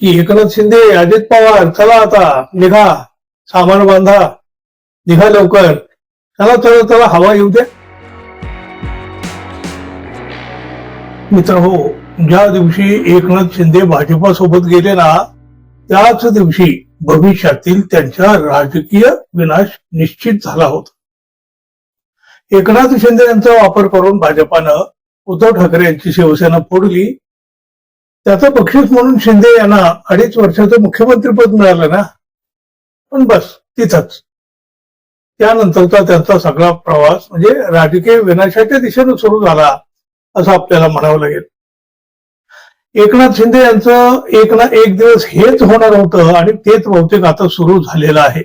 की एकनाथ शिंदे अजित पवार चला आता निघा सामान बांधा निघा लवकर. चला चला चला हवा येऊ द्या मित्र हो ज्या दिवशी एकनाथ शिंदे भाजपासोबत गेले ना त्याच दिवशी भविष्यातील त्यांचा राजकीय विनाश निश्चित झाला होता. एकनाथ शिंदे यांचा वापर करून भाजपानं उद्धव ठाकरे यांची शिवसेना फोडली त्याचं बक्षीस म्हणून शिंदे यांना अडीच वर्षाचं मुख्यमंत्रीपद मिळालं ना? पण बस तिथंच. त्यानंतरचा त्यांचा सगळा प्रवास म्हणजे राजकीय विनाशाच्या दिशेनं सुरू झाला असं आपल्याला म्हणावं लागेल. एकनाथ शिंदे यांचं एक ना एक दिवस हेच होणार होतं आणि तेच बहुतेक आता सुरू झालेलं आहे.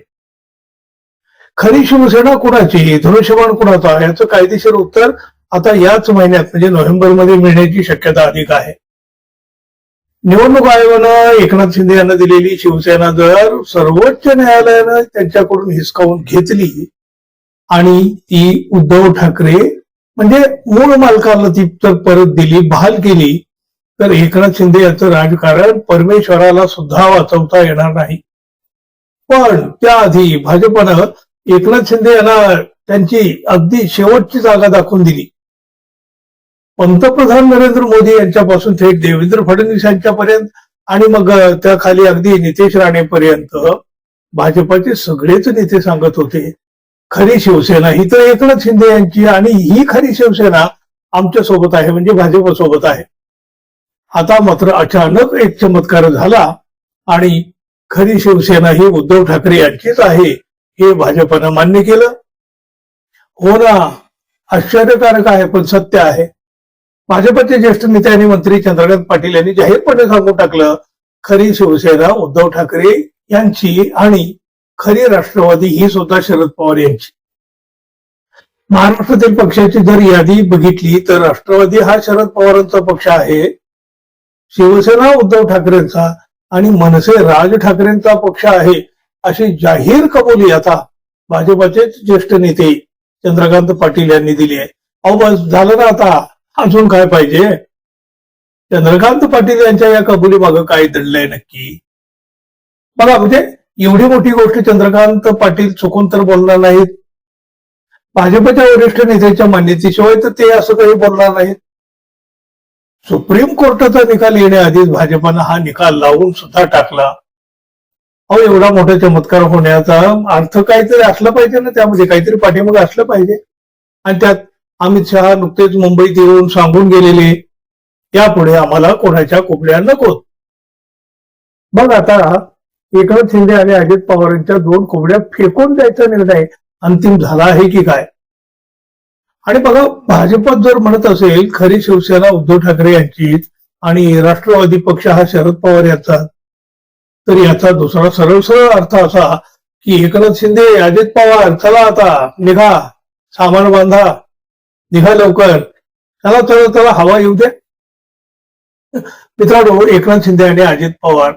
खरी शिवसेना कुणाची? धनुष्यबाण कुणाचा? याचं कायदेशीर उत्तर आता याच महिन्यात म्हणजे नोव्हेंबरमध्ये मिळण्याची शक्यता अधिक आहे. निवडणूक आयोगानं एकनाथ शिंदे यांना दिलेली शिवसेना जर सर्वोच्च न्यायालयानं त्यांच्याकडून हिसकावून घेतली आणि ती उद्धव ठाकरे म्हणजे मूळ मालकाला ती तर परत दिली बहाल केली तर एकनाथ शिंदे यांचं राजकारण परमेश्वराला सुद्धा वाचवता येणार नाही. पण त्याआधी भाजपनं एकनाथ शिंदे यांना त्यांची अगदी शेवटची जागा दाखवून दिली. पंतप्रधान नरेंद्र मोदी यांच्यापासून थेट देवेंद्र फडणवीस यांच्यापर्यंत आणि मग त्या खाली अगदी नितेश राणेपर्यंत भाजपाचे सगळेच नेते सांगत होते खरी शिवसेना ही तर एकनाथ शिंदे यांची आणि ही खरी शिवसेना आमच्यासोबत आहे म्हणजे भाजप सोबत आहे. आता मात्र अचानक एक चमत्कार झाला आणि खरी शिवसेना ही उद्धव ठाकरे यांचीच आहे हे भाजपनं मान्य केलं. हो ना आश्चर्यकारक आहे पण सत्य आहे. भाजपचे ज्येष्ठ नेते आणि मंत्री चंद्रकांत पाटील यांनी जाहीरपणे सांगून टाकलं खरी शिवसेना उद्धव ठाकरे यांची आणि खरी राष्ट्रवादी ही सुद्धा शरद पवार यांची. महाराष्ट्रातील पक्षाची जर यादी बघितली तर राष्ट्रवादी हा शरद पवारांचा पक्ष आहे शिवसेना उद्धव ठाकरेंचा आणि मनसे राज ठाकरेंचा पक्ष आहे अशी जाहीर कबुली आता भाजपाचे ज्येष्ठ नेते चंद्रकांत पाटील यांनी दिली आहे. अहो बस झालं ना आता. अजून काय पाहिजे? चंद्रकांत पाटील यांच्या या कबुली मागं काय दडलंय नक्की. बघा म्हणजे एवढी मोठी गोष्ट चंद्रकांत पाटील चुकून तर बोलणार नाहीत. भाजपच्या वरिष्ठ नेत्याच्या मान्यतेशिवाय तर ते असं काही बोलणार नाहीत. सुप्रीम कोर्टाचा निकाल येण्याआधीच भाजपानं हा निकाल लावून सुद्धा टाकला. अहो एवढा मोठा चमत्कार होण्याचा अर्थ काहीतरी असलं पाहिजे ना त्यामध्ये काहीतरी पाठीमागे असलं पाहिजे. आणि त्यात अमित शहा नुकतेच मुंबईत येऊन सांगून गेलेले यापुढे आम्हाला कोणाच्या कुपड्या नकोत. मग आता एकनाथ शिंदे आणि अजित पवार यांच्या दोन कोबड्या फेकून द्यायचा निर्णय अंतिम झाला आहे की काय? आणि बघा भाजपात जर म्हणत असेल खरी शिवसेना उद्धव ठाकरे यांची आणि राष्ट्रवादी पक्ष हा शरद पवार यांचा तर याचा दुसरा सरळ सरळ अर्थ असा की एकनाथ शिंदे अजित पवार चला आता निघा सामान बांधा. निघा लवकर. चला चला चला हवा येऊ द्या मित्रांनो एकनाथ शिंदे आणि अजित पवार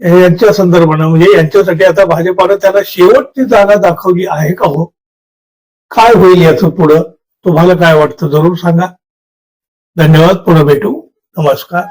यांच्या संदर्भानं म्हणजे यांच्यासाठी आता भाजपानं त्यांना शेवटची जागा दाखवली आहे का हो? काय होईल याचं पुढं? तुम्हाला काय वाटतं? जरूर सांगा. धन्यवाद. पुढे भेटू. नमस्कार.